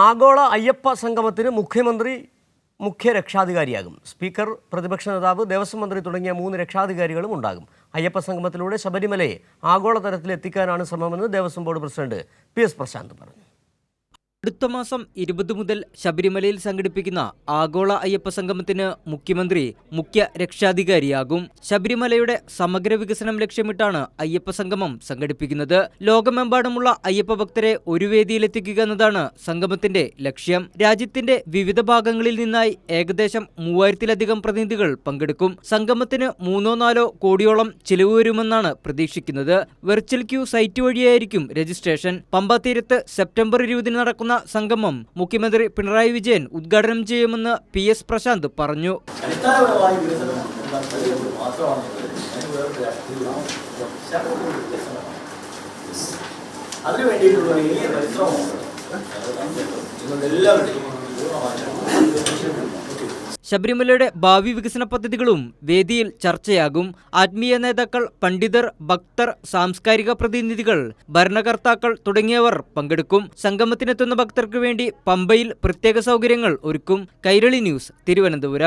ആഗോള അയ്യപ്പ സംഗമത്തിന് മുഖ്യമന്ത്രി മുഖ്യ രക്ഷാധികാരിയാകും. സ്പീക്കർ പ്രതിപക്ഷ നേതാവ് ദേവസ്വം മന്ത്രി തുടങ്ങിയ മൂന്ന് രക്ഷാധികാരികളും ഉണ്ടാകും. അയ്യപ്പ സംഗമത്തിലൂടെ ശബരിമലയെ ആഗോളതലത്തിൽ എത്തിക്കാനാണ് ശ്രമമെന്ന് Devaswom board president P S Prashanth പറഞ്ഞു. അടുത്ത മാസം ഇരുപത് മുതൽ ശബരിമലയിൽ സംഘടിപ്പിക്കുന്ന ആഗോള അയ്യപ്പ സംഗമത്തിന് മുഖ്യമന്ത്രി മുഖ്യ രക്ഷാധികാരിയാകും. ശബരിമലയുടെ സമഗ്ര വികസനം ലക്ഷ്യമിട്ടാണ് അയ്യപ്പ സംഗമം സംഘടിപ്പിക്കുന്നത്. ലോകമെമ്പാടുമുള്ള അയ്യപ്പ ഭക്തരെ ഒരു വേദിയിലെത്തിക്കുക എന്നതാണ് സംഗമത്തിന്റെ ലക്ഷ്യം. രാജ്യത്തിന്റെ വിവിധ ഭാഗങ്ങളിൽ നിന്നായി ഏകദേശം മൂവായിരത്തിലധികം പ്രതിനിധികൾ പങ്കെടുക്കും. സംഗമത്തിന് മൂന്നോ നാലോ കോടിയോളം ചിലവ് വരുമെന്നാണ് പ്രതീക്ഷിക്കുന്നത്. വെർച്വൽ ക്യൂ സൈറ്റ് വഴിയായിരിക്കും രജിസ്ട്രേഷൻ. പമ്പ സെപ്റ്റംബർ ഇരുപതിന് നടക്കുന്ന സംഗമം മുഖ്യമന്ത്രി പിണറായി വിജയൻ ഉദ്ഘാടനം ചെയ്യുമെന്ന് പി എസ് പ്രശാന്ത് പറഞ്ഞു. അതിനുവേണ്ടിയിട്ടുള്ള വലിയ പരിശ്രമമുണ്ട്. പൂർണമായും ശബരിമലയുടെ ഭാവി വികസന പദ്ധതികളും വേദിയിൽ ചർച്ചയാകും. ആത്മീയ നേതാക്കൾ പണ്ഡിതർ ഭക്തർ സാംസ്കാരിക പ്രതിനിധികൾ ഭരണകർത്താക്കൾ തുടങ്ങിയവർ പങ്കെടുക്കും. സംഗമത്തിനെത്തുന്ന ഭക്തർക്ക് വേണ്ടി പമ്പയിൽ പ്രത്യേക സൗകര്യങ്ങൾ ഒരുക്കും. കൈരളി ന്യൂസ് തിരുവനന്തപുരം.